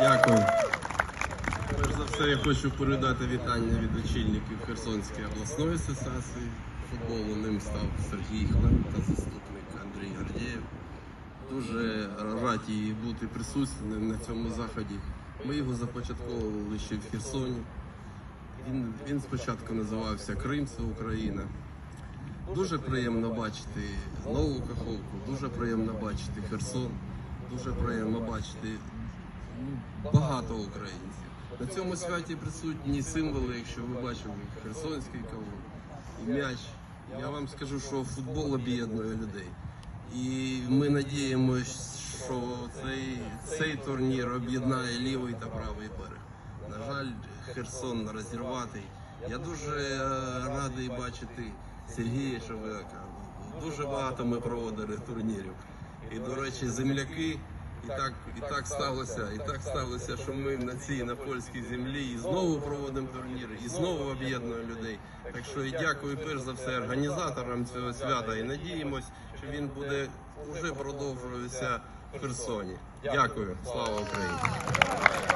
Дякую. Перш за все, я хочу передати вітання від очільників Херсонської обласної асоціації футболу. Ним став Сергій Хлеб та заступник Андрій Гордєєв. Дуже раді бути присутнім на цьому заході. Ми його започатковували ще в Херсоні. Він, він спочатку називався Крим, це Україна. Дуже приємно бачити нову Каховку, дуже приємно бачити Херсон, дуже приємно бачити багато українців. На цьому святі присутні символи, якщо ви бачили, Херсонський кавун і м'яч. Я вам скажу, що футбол об'єднує людей. І ми надіємося, що цей, цей турнір об'єднає лівий та правий берег. На жаль, Херсон розірватий. Я дуже е, радий бачити Сергія Шевека. Дуже багато ми проводили турнірів. І, до речі, земляки. І так, і так сталося, і так сталося, що ми на цій на польській землі і знову проводимо турніри, і знову об'єднуємо людей. Так що і дякую перш за все організаторам цього свята і надіємось, що він буде вже продовжуватися в Херсоні. Дякую, слава Україні!